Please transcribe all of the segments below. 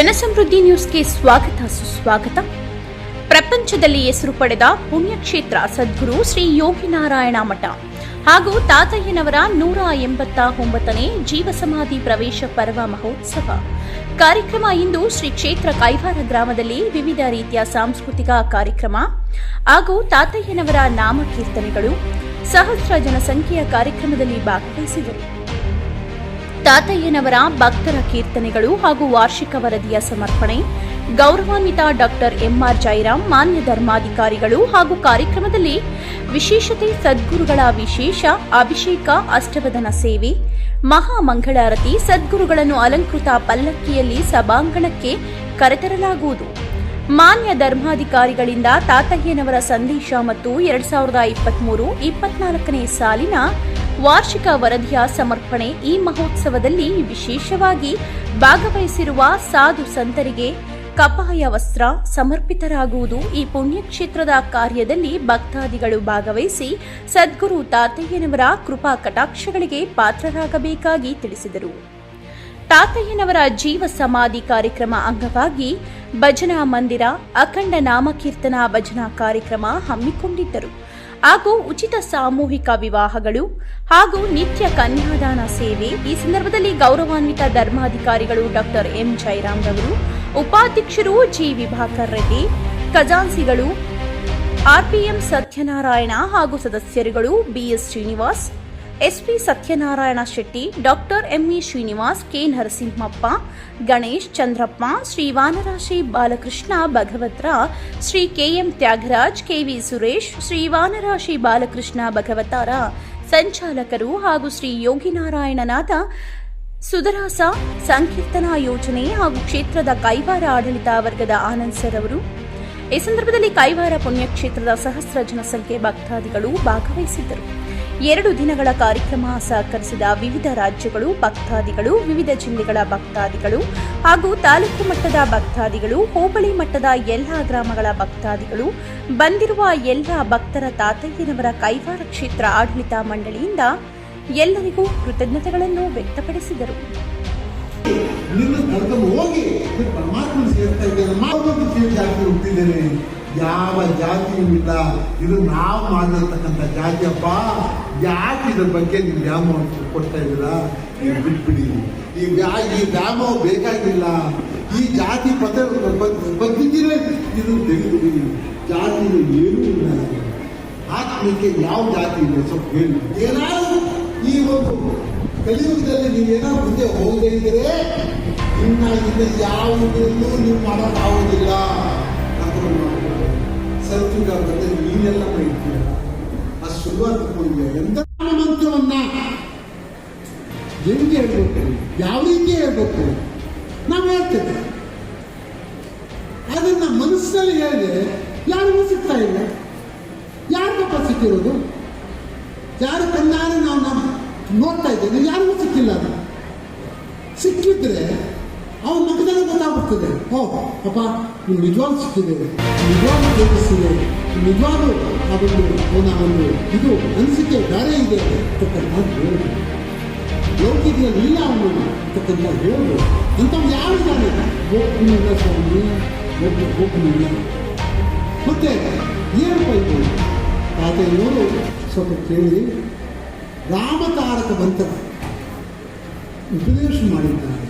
ಜನಸಮೃದ್ಧಿ ನ್ಯೂಸ್ಗೆ ಸ್ವಾಗತ, ಸುಸ್ವಾಗತ. ಪ್ರಪಂಚದಲ್ಲಿ ಹೆಸರು ಪಡೆದ ಪುಣ್ಯಕ್ಷೇತ್ರ ಸದ್ಗುರು ಶ್ರೀ ಯೋಗಿನಾರಾಯಣ ಮಠ. ಹಾಗೂ ತಾತಯ್ಯನವರ ನೂರ ಎಂಬತ್ತ ಒಂಬತ್ತನೇ ಜೀವಸಮಾಧಿ ಪ್ರವೇಶ ಪರ್ವ ಮಹೋತ್ಸವ. ಕಾರ್ಯಕ್ರಮ ಇಂದು ಶ್ರೀ ಕ್ಷೇತ್ರ ಕೈವಾರ ಗ್ರಾಮದಲ್ಲಿ ವಿವಿಧ ರೀತಿಯ ಸಾಂಸ್ಕೃತಿಕ ಕಾರ್ಯಕ್ರಮ ಹಾಗೂ ತಾತಯ್ಯನವರ ನಾಮಕೀರ್ತನೆಗಳು ಸಹಸ್ರ ಜನಸಂಖ್ಯೆಯ ಕಾರ್ಯಕ್ರಮದಲ್ಲಿ ಭಾಗವಹಿಸಿದರು. ತಾತಯ್ಯನವರ ಭಕ್ತರ ಕೀರ್ತನೆಗಳು ಹಾಗೂ ವಾರ್ಷಿಕ ವರದಿಯ ಸಮರ್ಪಣೆ, ಗೌರವಾನ್ವಿತ ಡಾಕ್ಟರ್ ಎಂಆರ್ ಜೈರಾಮ್ ಮಾನ್ಯ ಧರ್ಮಾಧಿಕಾರಿಗಳು ಹಾಗೂ ಕಾರ್ಯಕ್ರಮದಲ್ಲಿ ವಿಶೇಷತೆ ಸದ್ಗುರುಗಳ ವಿಶೇಷ, ಅಭಿಷೇಕ, ಅಷ್ಟವದನ ಸೇವೆ ಮಹಾಮಂಗಳಾರತಿ ಸದ್ಗುರುಗಳನ್ನು ಅಲಂಕೃತ ಪಲ್ಲಕ್ಕಿಯಲ್ಲಿ ಸಭಾಂಗಣಕ್ಕೆ ಕರೆತರಲಾಗುವುದು. ಮಾನ್ಯ ಧರ್ಮಾಧಿಕಾರಿಗಳಿಂದ ತಾತಯ್ಯನವರ ಸಂದೇಶ ಮತ್ತು ಎರಡ್ ಸಾವಿರದ ಇಪ್ಪತ್ಮೂರು ಇಪ್ಪತ್ನಾಲ್ಕನೇ ಸಾಲಿನ ವಾರ್ಷಿಕ ವರದಿಯ ಸಮರ್ಪಣೆ ಈ ಮಹೋತ್ಸವದಲ್ಲಿ ವಿಶೇಷವಾಗಿ ಭಾಗವಹಿಸಿರುವ ಸಾಧು ಸಂತರಿಗೆ ಕಪಾಯ ವಸ್ತ್ರ ಸಮರ್ಪಿತರಾಗುವುದು ಈ ಪುಣ್ಯಕ್ಷೇತ್ರದ ಕಾರ್ಯದಲ್ಲಿ ಭಕ್ತಾದಿಗಳು ಭಾಗವಹಿಸಿ ಸದ್ಗುರು ತಾತಯ್ಯನವರ ಕೃಪಾ ಕಟಾಕ್ಷಗಳಿಗೆ ಪಾತ್ರರಾಗಬೇಕಾಗಿ ತಿಳಿಸಿದರು. ತಾತಯ್ಯನವರ ಜೀವ ಸಮಾಧಿ ಕಾರ್ಯಕ್ರಮ ಅಂಗವಾಗಿ ಭಜನಾ ಮಂದಿರ, ಅಖಂಡ ನಾಮಕೀರ್ತನಾ ಭಜನಾ ಕಾರ್ಯಕ್ರಮ ಹಮ್ಮಿಕೊಂಡಿದ್ದರು. ಹಾಗೂ ಉಚಿತ ಸಾಮೂಹಿಕ ವಿವಾಹಗಳು ಹಾಗೂ ನಿತ್ಯ ಕನ್ಯಾದಾನ ಸೇವೆ. ಈ ಸಂದರ್ಭದಲ್ಲಿ ಗೌರವಾನ್ವಿತ ಧರ್ಮಾಧಿಕಾರಿಗಳು ಡಾಕ್ಟರ್ ಎಂ ಜಯರಾಮ್ ರವರು, ಉಪಾಧ್ಯಕ್ಷರು ಜಿ ವಿಭಾಕರ್ ರೆಡ್ಡಿ ಖಜಾನ್ಸಿಗಳು ಆರ್ಪಿಎಂ ಸತ್ಯನಾರಾಯಣ ಹಾಗೂ ಸದಸ್ಯರುಗಳು BS Srinivas SP Satyanarayana Shetty, doctor ME Srinivas, K Narasimhappa, Ganesh Chandrappa, Shri Vanarashi Balakrishna Bhagavatar, Shri KM Thyagaraj KV Suresh, Shri Vanarashi Balakrishna Bhagavatar, ಸಂಚಾಲಕರು ಹಾಗೂ ಶ್ರೀ ಯೋಗಿನಾರಾಯಣನಾಥ, ಸುಧರಾಸ ಸಂಕೀರ್ತನಾ ಯೋಜನೆ ಹಾಗೂ ಕ್ಷೇತ್ರದ ಕೈವಾರ ಆಡಳಿತ ವರ್ಗದ ಆನಂದ್ ಸರ್ ಅವರು. ಈ ಸಂದರ್ಭದಲ್ಲಿ ಕೈವಾರ ಪುಣ್ಯಕ್ಷೇತ್ರದ ಸಹಸ್ರ ಜನಸಂಖ್ಯೆ ಭಕ್ತಾದಿಗಳು ಭಾಗವಹಿಸಿದ್ದರು. ಎರಡು ದಿನಗಳ ಕಾರ್ಯಕ್ರಮ ಸಹಕರಿಸಿದ ವಿವಿಧ ರಾಜ್ಯಗಳು, ಭಕ್ತಾದಿಗಳು, ವಿವಿಧ ಜಿಲ್ಲೆಗಳ ಭಕ್ತಾದಿಗಳು ಹಾಗೂ ತಾಲೂಕು ಮಟ್ಟದ ಭಕ್ತಾದಿಗಳು, ಹೋಬಳಿ ಮಟ್ಟದ ಎಲ್ಲ ಗ್ರಾಮಗಳ ಭಕ್ತಾದಿಗಳು, ಬಂದಿರುವ ಎಲ್ಲ ಭಕ್ತರ ತಾತಯ್ಯನವರ ಕೈವಾರ ಕ್ಷೇತ್ರ ಆಡಳಿತ ಮಂಡಳಿಯಿಂದ ಎಲ್ಲರಿಗೂ ಕೃತಜ್ಞತೆಗಳನ್ನು ವ್ಯಕ್ತಪಡಿಸಿದರು. ಯಾವ ಜಾತಿಯೂ ಇಲ್ಲ. ಇದು ನಾವು ಮಾಡಿರ್ತಕ್ಕಂಥ ಜಾತಿಯಪ್ಪ ಯಾಕೆ ಇದ್ರ ಬಗ್ಗೆ ನೀವು ವ್ಯಾಮೋಹ ಕೊಡ್ತಾ ಇದ್ದೀರಾ? ನೀವು ಬಿಟ್ಬಿಡಿ. ಈ ವ್ಯಾ ಈ ವ್ಯಾಮೋಹ ಬೇಕಾಗಿಲ್ಲ. ಈ ಜಾತಿ ಪದ ಬಗ್ಗೆ ಇದು ತೆಗೆದುಬಿಡಿ. ಜಾತಿ ಏನು ಇಲ್ಲ. ಆತ್ಮಕ್ಕೆ ಯಾವ ಜಾತಿ ಇದೆ? ಸ್ವಲ್ಪ ಹೇಳಿ. ಏನಾದರೂ ಈ ಒಂದು ಕಲಿಯುಗದಲ್ಲಿ ನೀವೇನಾದ್ರು ಮುಂದೆ ಹೋಗದೇ ಇದ್ರೆ ಇನ್ನ ಇನ್ನು ಯಾವುದನ್ನು ನೀವು ಮಾಡೋಕ್ಕಾಗೋದಿಲ್ಲ ಸರ್ಕಾರ ಬಂದ್ರೆ ನೀನೆಲ್ಲ ಆ ಶುರುವಾತ ಎಂತ ಮಂತ್ರವನ್ನ ಹೆಂಗೆ ಹೇಳ್ಬೇಕು? ಯಾವ ರೀತಿ ಹೇಳ್ಬೇಕು? ನಾವು ಹೇಳ್ತೇವೆ. ಅದನ್ನ ಮನಸ್ಸಲ್ಲಿ ಹೇಳಿದ್ರೆ ಯಾರಿಗೂ ಸಿಗ್ತಾ ಇಲ್ಲ. ಯಾರಿಗಪ್ಪ ಸಿಕ್ಕಿರೋದು? ಯಾರು ಕಣ್ಣಾರೆ ನಾವು ನಾವು ನೋಡ್ತಾ ಇದ್ದೇವೆ. ಯಾರಿಗೂ ಸಿಕ್ಕಿಲ್ಲ ಅದು. ಸಿಕ್ಕಿದ್ರೆ ಅವನ ನಗದಲ್ಲೇ ಗೊತ್ತಾಗ್ಬಿಡ್ತದೆ. ಓ ಅಪ್ಪ ನಿಮ್ಗೆ ವಿದ್ವಾನ್ ಸಿಕ್ಕಿದೆ ವಿದ್ವಾನ್ ಪ್ರೇಮಿಸಿದೆ ನಿಜವಾದ ಅದೊಂದು ಅವನ ಒಂದು ಇದು ಅನಿಸಿಕೆ ಬೇರೆ ಇದೆ ಅಂತಕ್ಕಂಥ ಹೇಳ್ಬೋದು. ಲೌಕಿಕದಲ್ಲಿ ಇಲ್ಲ ಅವನು ಅಂತಕ್ಕಂಥ ಹೇಳ್ಬೋದು. ಅಂಥವ್ನು ಯಾರಿದ್ದಾನೆ ಗೋಪನಿಲ್ಲ ಸ್ವಾಮಿ, ಒಬ್ಬ ಗೋಪನಿಲ್ಲ ಮತ್ತೆ ಏನಪ್ಪ ಇದು? ಇವರು ಸ್ವಲ್ಪ ಕೇಳಿ. ರಾಮತಾರಕ ಮಂತ್ರ ಉಪದೇಶ ಮಾಡಿದ್ದಾರೆ.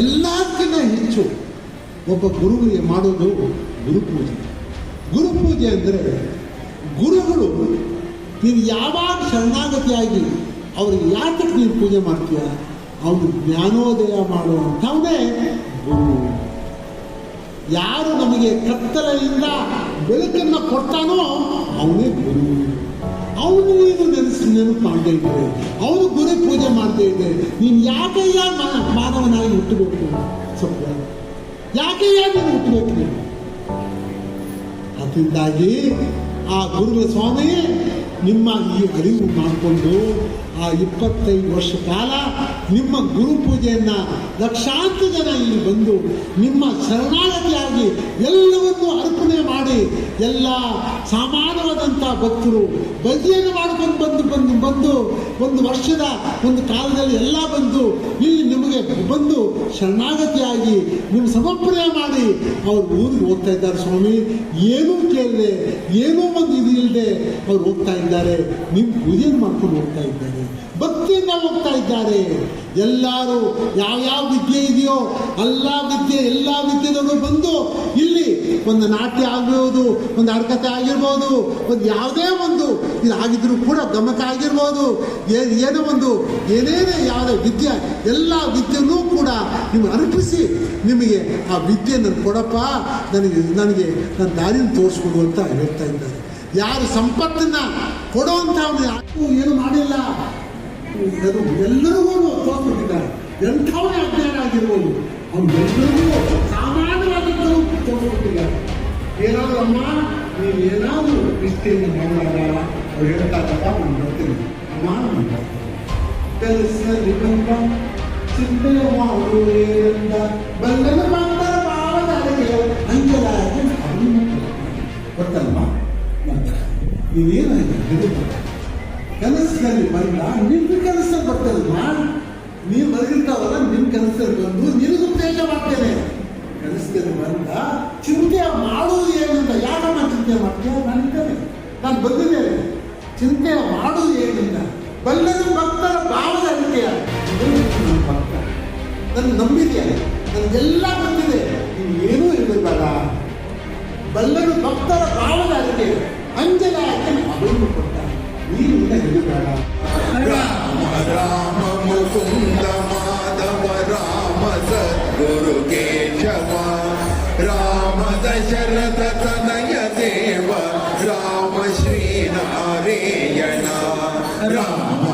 ಎಲ್ಲಕ್ಕಿಂತ ಹೆಚ್ಚು ಒಬ್ಬ ಗುರುವಿಗೆ ಮಾಡೋದು ಗುರುಪೂಜೆ ಗುರುಪೂಜೆ ಅಂದರೆ ಗುರುಗಳು, ನೀನು ಯಾವಾಗ ಶರಣಾಗತಿಯಾಗಿ ಅವ್ರಿಗೆ ಯಾತಕ್ಕೆ ನೀನು ಪೂಜೆ ಮಾಡ್ತೀಯ? ಅವನು ಜ್ಞಾನೋದಯ ಮಾಡುವಂಥವನೇ ಗುರು. ಯಾರು ನಮಗೆ ಕತ್ತಲೆಯಿಂದ ಬೆಳಕನ್ನು ಕೊಡ್ತಾನೋ ಅವನೇ ಗುರು. ಅವನು ಇದು ನೆನೆಸಿ ನೆನಪು ಮಾಡ್ತಾ ಇದ್ದಾರೆ. ಅವನು ಗುರು ಪೂಜೆ ಮಾಡ್ತಾ ಇದ್ದೆ ನೀನು ಯಾಕಯ್ಯ ಮಾ- ಮಾನವನಾಗಿ ಹುಟ್ಟಬೇಕು? ಸ್ವಲ್ಪ ಯಾಕಯ್ಯ ನೀನು ಹುಟ್ಟಬೇಕು? ಅದರಿಂದಾಗಿ ಆ ಗುರುಗಳ ಸ್ವಾಮಿ ನಿಮ್ಮ ಈ ಅರಿವು ಮಾಡಿಕೊಂಡು ಆ ಇಪ್ಪತ್ತೈದು ವರ್ಷ ಕಾಲ ನಿಮ್ಮ ಗುರು ಪೂಜೆಯನ್ನು ಲಕ್ಷಾಂತರ ಜನ ಇಲ್ಲಿ ಬಂದು ನಿಮ್ಮ ಶರಣಾಗತಿಯಾಗಿ ಎಲ್ಲವನ್ನೂ ಅರ್ಪಣೆ ಮಾಡಿ ಎಲ್ಲ ಸಾಮಾನ್ಯವಾದಂಥ ಭಕ್ತರು ಬದಿಯನ್ನು ಮಾಡ್ಕೊಂಡು ಬಂದು ಬಂದು ಬಂದು ಒಂದು ವರ್ಷದ ಒಂದು ಕಾಲದಲ್ಲಿ ಎಲ್ಲ ಬಂದು ಇಲ್ಲಿ ನಿಮಗೆ ಬಂದು ಶರಣಾಗತಿಯಾಗಿ ನಿಮ್ಮ ಸಮರ್ಪಣೆ ಮಾಡಿ ಅವ್ರು ಊರಿಗೆ ಹೋಗ್ತಾ ಇದ್ದಾರೆ ಸ್ವಾಮಿ. ಏನೂ ಕೇಳದೆ, ಏನೂ ಒಂದು ಇದು ಇಲ್ಲದೆ ಅವ್ರು ಹೋಗ್ತಾ ಇದ್ದಾರೆ. ನಿಮ್ಮ ಪೂಜೆಯನ್ನು ಮಾಡ್ಕೊಂಡು ಹೋಗ್ತಾ ಇದ್ದಾರೆ. ಭಕ್ತಿಯಿಂದ ಹೋಗ್ತಾ ಇದ್ದಾರೆ. ಎಲ್ಲರೂ ಯಾವ್ಯಾವ ವಿದ್ಯೆ ಇದೆಯೋ ಎಲ್ಲ ವಿದ್ಯೆ, ಎಲ್ಲ ವಿದ್ಯೆದವರು ಬಂದು ಇಲ್ಲಿ ಒಂದು ನಾಟ್ಯ ಆಗಿರ್ಬೋದು, ಒಂದು ಅರ್ಕತೆ ಆಗಿರ್ಬೋದು, ಒಂದು ಯಾವುದೇ ಒಂದು ಇದಾಗಿದ್ರು ಕೂಡ ಗಮಕ ಆಗಿರ್ಬೋದು ಏನೋ ಒಂದು ಏನೇನೇ ಯಾವುದೇ ವಿದ್ಯೆ, ಎಲ್ಲ ವಿದ್ಯೆನೂ ಕೂಡ ನಿಮ್ಗೆ ಅರ್ಪಿಸಿ ನಿಮಗೆ ಆ ವಿದ್ಯೆ ನನ್ನ ಕೊಡಪ್ಪ. ನನಗೆ ನನಗೆ ನನ್ನ ದಾರಿನ ತೋರಿಸ್ಕೊಡು ಅಂತ ಹೇಳ್ತಾ ಇದ್ದಾರೆ. ಯಾರು ಸಂಪತ್ತನ್ನ ಕೊಡುವಂಥವ್ನು ಅವನು ಏನು ಮಾಡಿಲ್ಲ. ಎಲ್ಲರಿಗೂ ತೋರ್ಸ್ಬಿಟ್ಟಿದ್ದಾರೆ ಎಂಥವನೇ ಅಜ್ಞಾನ ಆಗಿರ್ಬೋದು ಅವ್ರು ಎಲ್ಲರಿಗೂ ಸಾಮಾನ್ಯವಾಗಿದ್ದರೂ ತೋರ್ಸ್ಬಿಟ್ಟಿದ್ದಾರೆ ಏನಾದರೂ ಅಮ್ಮ ನೀವು ಏನಾದರೂ ಇಷ್ಟೆಯನ್ನು ಮಾಡಿದಾಗ ಅವ್ರು ಹೇಳ್ತಾರಪ್ಪ ನಾನು ಬರ್ತೀನಿ. ಅಮ್ಮ, ನಾನು ಬರ್ತೀನಿ. ಕೆಲಸದಲ್ಲಿ ಬಂದ ಚಿಂತೆ ಮಾಡು ಏನೆಂದ ಬಲ್ಲನ ಬಂದ ಭಾವದ ಅಡಿಗೆ ಅಂಜಲಾಗಿ ಗೊತ್ತಲ್ವಾ? ನೀವೇನಾಗಿದೆ ಹಿಡಿದು ಕನಸಿನಲ್ಲಿ ಬಂದ ನಿನ್ನ ಕನಸಲ್ಲಿ ಬರ್ತದಮ್ಮ ನೀವು ಬರೆದಿರ್ತಾವಲ್ಲ ನಿಮ್ಮ ಕನಸಲ್ಲಿ ಬಂದು ನಿನಗೂ ಉದ್ದೇಶ ಮಾಡ್ತೇನೆ. ಕನಸಲ್ಲಿ ಬಂದ, ಚಿಂತೆ ಮಾಡುವುದು ಏನಂತ ಯಾಕಮ್ಮ ಚಿಂತೆ ಮಾಡ್ತೀಯ? ನಾನು ನಾನು ಬಂದಿದ್ದೇನೆ. ಚಿಂತೆ ಮಾಡುವುದು ಏನಿಲ್ಲ. ಬಲ್ಲದ ಭಕ್ತರ ಭಾವದ ಅಡಿಕೆಯ ನನ್ನ ನಂಬಿದೆಯ ನನಗೆಲ್ಲ 不要了，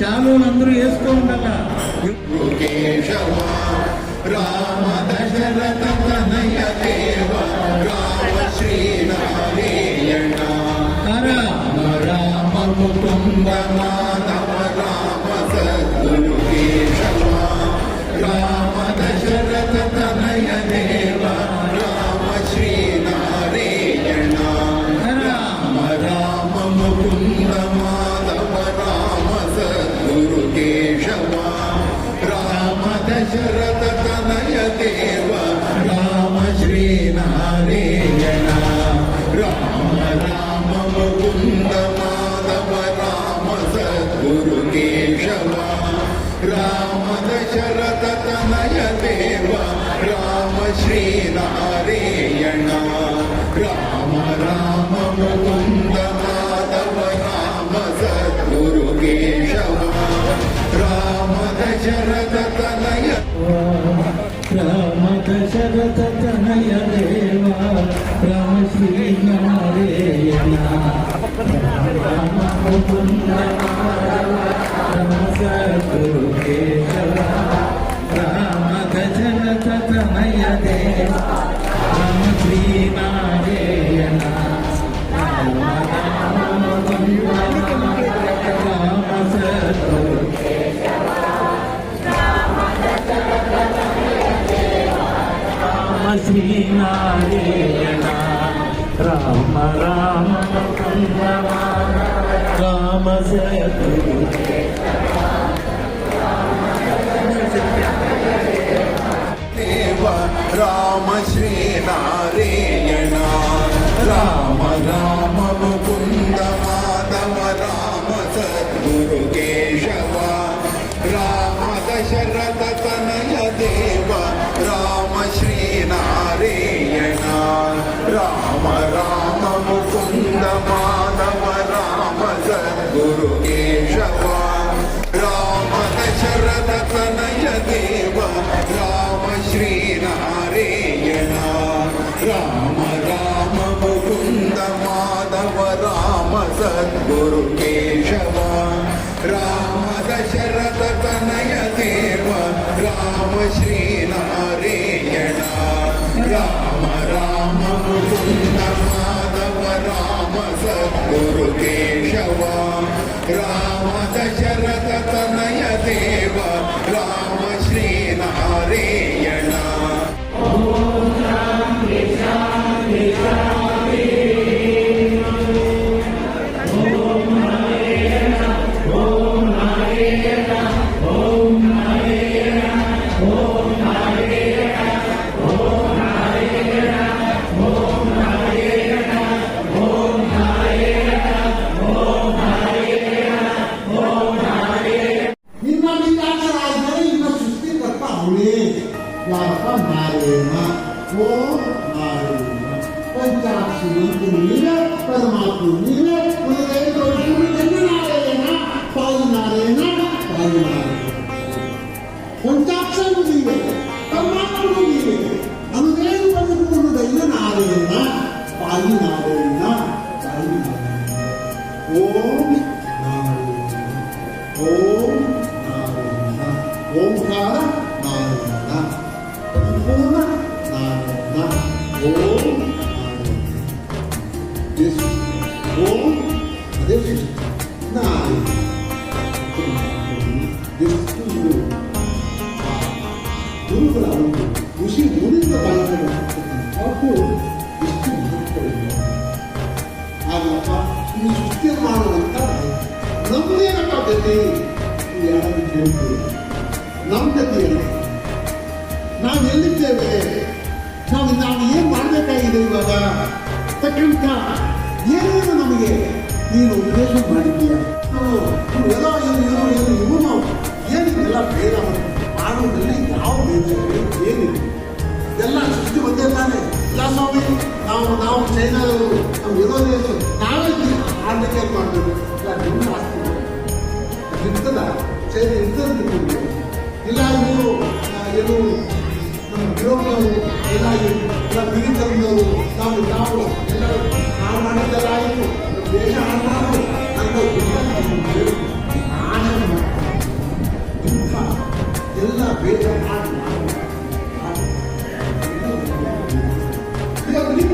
చాలులు అందరూ వేస్తూ ఉండాలా. రామ దశరథ కనయ దేవ రామ శ్రీనారాయణ రామ రామ కుటుంబ మాత राम दशरथ तनय देव राम श्रीनारेयण राम राम मुकुन्द माधव राम सद्गुरु केशव राम दशरथ तनय राम दशरथ तनय देव राम श्रीनारेयण राम राम मुकुन्द trip. राम सद्गुरु केशव राम दशरथ ಗತಿ ಯಾರು ನಮ್ಮ ಗತಿಯಲ್ಲಿ ನಾವು ಎಲ್ಲಿದ್ದೇವೆ ನಾವು ನಾವು ಏನು ಮಾಡಬೇಕಾಗಿದೆ ಇವಾಗ ತಕ್ಕಂತ ಏನೇನು ನಮಗೆ ನೀನು ಉಪದೇಶ ಮಾಡಿದ್ದೀಯ ನಾವು ಎಲ್ಲೋ ಏನು ಏನೋ ಏನು ಇವು ನಾವು ಏನಿದೆಲ್ಲ ಬೇಡ ಮಾಡುವುದರಲ್ಲಿ ಯಾವ ಬೇಜಾರು? ಏನಿದೆ ಎಲ್ಲ ಸೃಷ್ಟಿ ಒಂದೇ ತಾನೆ ಇಲ್ಲ ಸ್ವಾಮಿ, ನಾವು ನಾವು ಚೈನಾದವರು ನಾವು ಇರೋದೇ ಇದು. ನಾವೇ ಆಡಲಿಕ್ಕೆ ಮಾಡಬೇಕು ಇಲ್ಲ ನಿಮ್ಮ ಇರ್ತದ ಚೈನ್ ಇರ್ತದೆ ನಿಮಗೆ ಇಲ್ಲ? ನೀವು ಏನು, ನಮ್ಮ ವಿರೋಧವರು ಎಲ್ಲ ಇಲ್ಲ ಬಿರಿತಂದವರು ನಾವು ನಾವು ಎಲ್ಲ ನಾವು ಮಾಡಿದ್ದೆಲ್ಲ ಆಯಿತು. ದೇಶ ಹಾಳು ಅಂತ ಇಂಥ ಎಲ್ಲ ಭೇದ ಮಾಡಿ ಇವಾಗ ನಿಮ್ಮ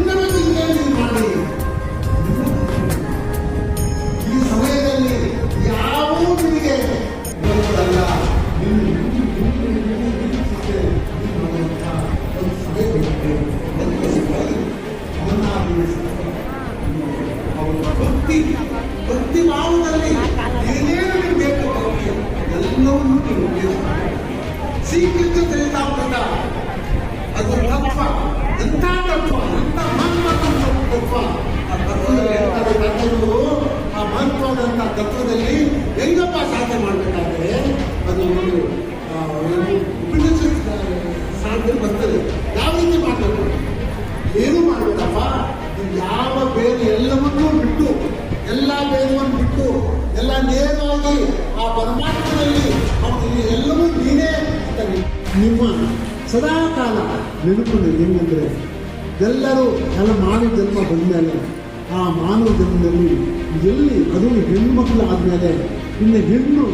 ಆ ಮಹತ್ವದಂತ ತತ್ವದಲ್ಲಿ ಹೆಂಗಪ್ಪ ಸಾಧನೆ ಮಾಡಬೇಕಾದ್ರೆ ಅದು ಒಂದು ಉಪನಿಷತ್ ಸಾಧನೆ ಬರ್ತದೆ ಯಾವ ರೀತಿ ಮಾಡಬೇಕು ಏನು ಮಾಡಬೇಕಪ್ಪ ಯಾವ ಬೇರೆ ಎಲ್ಲವನ್ನೂ ಬಿಟ್ಟು ಎಲ್ಲ ಬೇರೆಯನ್ನು ಬಿಟ್ಟು ಎಲ್ಲ ನೇರವಾಗಿ ಆ ಪರಮಾತ್ಮನಲ್ಲಿ ಅವನು ಎಲ್ಲವೂ ನೀನೇ ಅಂತ ನಿಮ್ಮ ಸದಾ ಕಾಲ ನೆನಪು ಏನೆಂದರೆ ಎಲ್ಲರೂ ಎಲ್ಲ ಮಾನವ ಜನ್ಮ ಬಂದಮೇಲೆ ಆ ಮಾನವ ಜನ್ಮದಲ್ಲಿ ಎಲ್ಲಿ ಅದು ಹೆಣ್ಮಕ್ಳು ಆದಮೇಲೆ ಇನ್ನು ಹೆಣ್ಣು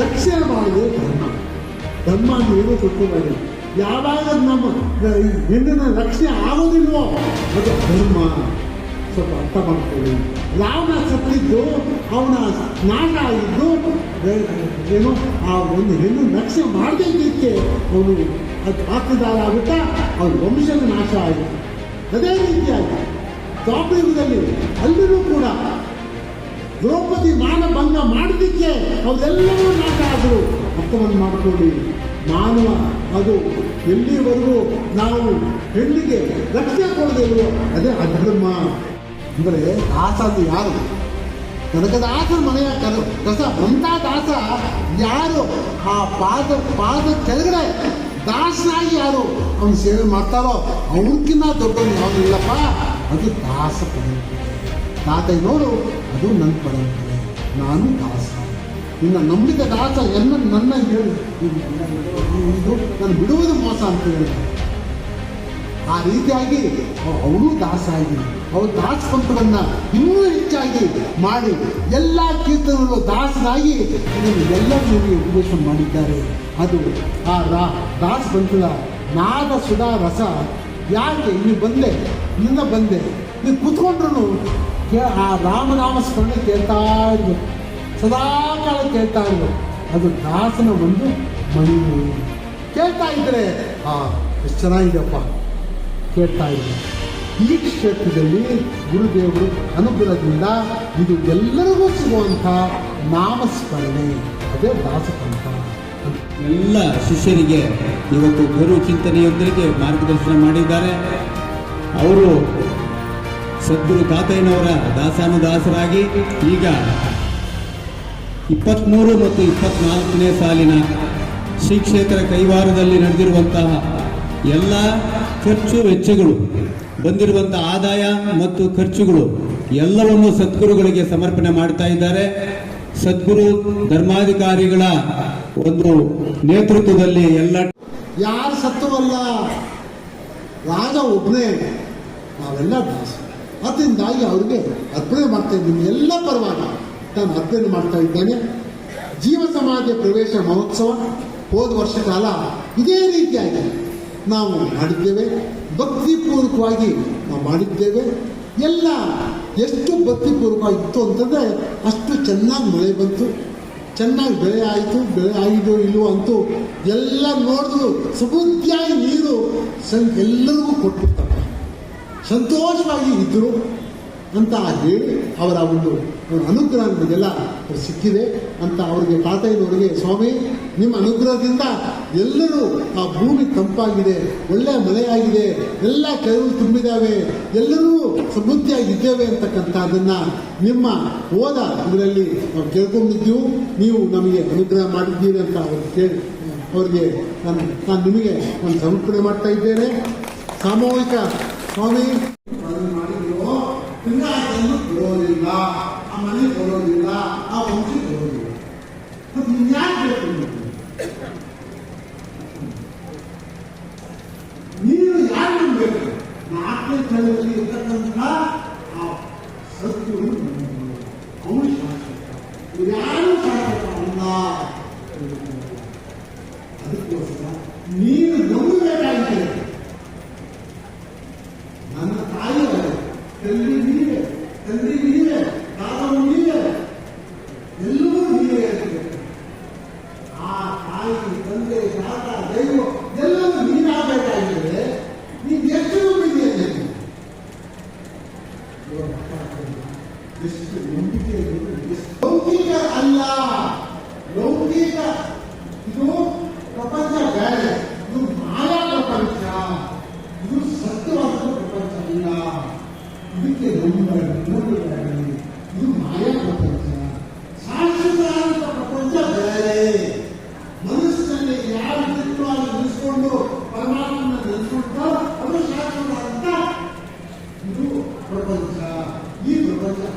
ರಕ್ಷಣೆ ಮಾಡಿದ್ರೆ ಧರ್ಮ. ಧರ್ಮ ಅಂತ ಏನೂ ತಿಳ್ಕೊಬೇಡಿ ಯಾವಾಗ ನಮ್ಮ ಹೆಣ್ಣಿನ ರಕ್ಷಣೆ ಆಗೋದಿಲ್ವೋ ಅದು ಧರ್ಮ. ಸ್ವಲ್ಪ ಅರ್ಥ ಮಾಡ್ಕೊಳ್ಳಿ. ರಾವಣ ಸತ್ತಿದ್ದು ಅವನ ನಾಶ ಆಗಿದ್ದು ಏನು ಆ ಒಂದು ಹೆಣ್ಣು ರಕ್ಷಣೆ ಮಾಡದೇ ಅವನು ಅದು ಪಾತ್ರದಾರ ಆಗುತ್ತಾ? ಅವನ ವಂಶದ ನಾಶ ಆಯಿತು. ಅದೇ ರೀತಿಯಾಗಿ ದ್ವಾಪಯುಗದಲ್ಲಿ ಅಲ್ಲಿಯೂ ಕೂಡ ದ್ರೌಪದಿ ಮಾನಭಂಗ ಮಾಡೋದಕ್ಕೆ ಅವರೆಲ್ಲರೂ ನಾಟ ಆದರು ಅರ್ಥವನ್ನು ಮಾಡಿಕೊಳ್ಳಿ. ಮಾನವ, ಅದು ಎಲ್ಲಿವರೆಗೂ ನಾವು ಹೆಣ್ಣಿಗೆ ರಕ್ಷಣೆ ಕೊಡದಿಲ್ವೋ ಅದೇ ಅಧರ್ಮ. ಅಂದರೆ ದಾಸ ಅದು ಯಾರು? ಕನಕದಾಸ ಮನೆಯ ಕನ ಕಸ ಅಂಥ ದಾಸ ಯಾರು? ಆ ಪಾದ ಪಾದ ಕೆಳಗಡೆ ದಾಸನಾಗಿ ಯಾರು ಅವನು ಸೇವೆ ಮಾಡ್ತಾರೋ? ಅವನಕ್ಕಿಂತ ದೊಡ್ಡವನು ಯಾವುದು ಇಲ್ಲಪ್ಪ? ಅದು ದಾಸ ಪರಂಪರೆ. ತಾತಯ್ಯನವರು ಅದು ನನ್ನ ಪರಂಪರೆ. ನಾನು ದಾಸ. ನಿನ್ನ ನಂಬಿದ ದಾಸ ಎನ್ನ ನನ್ನ ಹೇಳಿ. ಇದು ನಾನು ಬಿಡುವುದು ಮೋಸ ಅಂತ ಹೇಳಿದ ಆ ರೀತಿಯಾಗಿ ಅವನು ದಾಸ ಆಗಿ ಅವ್ರ ದಾಸ ಪಂಥವನ್ನು ಇನ್ನೂ ಹೆಚ್ಚಾಗಿ ಮಾಡಿ ಎಲ್ಲ ಕೀರ್ತನಗಳು ದಾಸನಾಗಿ ಇದನ್ನು ಎಲ್ಲ ನಿಮಗೆ ಉಪದೇಶ ಮಾಡಿದ್ದಾರೆ. ಅದು ಆ ರಾ, ದಾಸ್ ಬಂತದ ನಾದ ಸುಧಾ ರಸ. ಯಾಕೆ? ಇಲ್ಲಿ ಬಂದೆ ನಿನ್ನ ಬಂದೆ. ನೀವು ಕೂತ್ಕೊಂಡ್ರು ಆ ರಾಮನಾಮ ಸ್ಮರಣೆ ಕೇಳ್ತಾ ಇದ್ರು ಸದಾ ಕಾಲ ಕೇಳ್ತಾ ಇದ್ರು ಅದು ದಾಸನ ಒಂದು ಮಣಿ ಕೇಳ್ತಾ ಇದ್ರೆ, ಆ, ಎಷ್ಟು ಚೆನ್ನಾಗಿದೆಯಪ್ಪ. ಕೇಳ್ತಾ ಇದ್ದೆ ಈ ಕ್ಷೇತ್ರದಲ್ಲಿ ಗುರುದೇವರು ಅನುಗ್ರಹದಿಂದ ಇದು ಎಲ್ಲರಿಗೂ ಸಿಗುವಂಥ ನಾಮಸ್ಮರಣೆ. ಅದೇ ದಾಸಪಂಥ. ಎಲ್ಲ ಶಿಷ್ಯರಿಗೆ ಇವತ್ತು ಗುರು ಚಿಂತನೆಯೊಂದಿಗೆ ಮಾರ್ಗದರ್ಶನ ಮಾಡಿದ್ದಾರೆ. ಅವರು ಸದ್ಗುರು ತಾತಯ್ಯನವರ ದಾಸಾನುದಾಸರಾಗಿ ಈಗ ಇಪ್ಪತ್ತ್ಮೂರು ಮತ್ತು ಇಪ್ಪತ್ನಾಲ್ಕನೇ ಸಾಲಿನ ಶ್ರೀ ಕ್ಷೇತ್ರ ಕೈವಾರದಲ್ಲಿ ನಡೆದಿರುವಂತಹ ಎಲ್ಲ ಖರ್ಚು ವೆಚ್ಚಗಳು ಬಂದಿರುವಂಥ ಆದಾಯ ಮತ್ತು ಖರ್ಚುಗಳು ಎಲ್ಲವನ್ನು ಸದ್ಗುರುಗಳಿಗೆ ಸಮರ್ಪಣೆ ಮಾಡ್ತಾ ಇದ್ದಾರೆ. ಸದ್ಗುರು ಧರ್ಮಾಧಿಕಾರಿಗಳ ಒಂದು ನೇತೃತ್ವದಲ್ಲಿ ಎಲ್ಲ ಯಾರು ಸತ್ತವಲ್ಲ? ರಾಜ ಒಬ್ಬನೇ ನಾವೆಲ್ಲ ದಾಸ. ಅದರಿಂದಾಗಿ ಅವ್ರಿಗೆ ಅರ್ಪಣೆ ಮಾಡ್ತಾ ಇದ್ದೀನಿ ಎಲ್ಲ ಪರವಾಗಿ ನಾನು ಅರ್ಪಣೆ ಮಾಡ್ತಾ ಇದ್ದೇನೆ. ಜೀವ ಸಮಾಜ ಪ್ರವೇಶ ಮಹೋತ್ಸವ ಹೋದ ವರ್ಷ ಕಾಲ ಇದೇ ರೀತಿಯಾಗಿ ನಾವು ಮಾಡಿದ್ದೇವೆ. ಭಕ್ತಿಪೂರ್ವಕವಾಗಿ ನಾವು ಮಾಡಿದ್ದೇವೆ. ಎಲ್ಲ ಎಷ್ಟು ಭಕ್ತಿಪೂರ್ವಕವಾಗಿತ್ತು ಅಂತಂದರೆ ಅಷ್ಟು ಚೆನ್ನಾಗಿ ಮಳೆ ಬಂತು. ಚೆನ್ನಾಗಿ ಬೆಳೆ ಆಯಿತು, ಬೆಳೆ ಆಗಿದೋ ಇಲ್ವೋ ಅಂತೂ ಎಲ್ಲ ನೋಡಿದ್ರು. ಸಮೃದ್ಧಿಯಾಗಿ ನೀರು ಸಂ, ಎಲ್ಲರಿಗೂ ಕೊಟ್ಬಿಡ್ತಾರೆ. ಸಂತೋಷವಾಗಿ ಇದ್ದರು ಅಂತ ಹೇಳಿ ಅವರ ಒಂದು ಒಂದು ಅನುಗ್ರಹ ನಮಗೆಲ್ಲ ಸಿಕ್ಕಿದೆ ಅಂತ ಅವರಿಗೆ ತಾತಯ್ಯನವರಿಗೆ, ಸ್ವಾಮಿ, ನಿಮ್ಮ ಅನುಗ್ರಹದಿಂದ ಎಲ್ಲರೂ ಆ ಭೂಮಿ ತಂಪಾಗಿದೆ ಒಳ್ಳೆಯ ಮಳೆಯಾಗಿದೆ ಎಲ್ಲ ಕೆರೆಗಳು ತುಂಬಿದ್ದಾವೆ ಎಲ್ಲರೂ ಸಮೃದ್ಧಿಯಾಗಿದ್ದೇವೆ ಅಂತಕ್ಕಂಥದ್ದನ್ನು ನಿಮ್ಮ ಓದ ಇದರಲ್ಲಿ ನಾವು ಕೇಳ್ಕೊಂಡಿದ್ದೀವು. ನೀವು ನಮಗೆ ಅನುಗ್ರಹ ಮಾಡಿದ್ದೀರಿ ಅಂತ ಅವ್ರು ಕೇಳಿ, ಅವರಿಗೆ ನಾನು ನಾನು ನಿಮಗೆ ಒಂದು ಸಮರ್ಪಣೆ ಮಾಡ್ತಾ ಇದ್ದೇನೆ. ಸಾಮೂಹಿಕ, ಸ್ವಾಮಿ.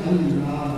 等你啊。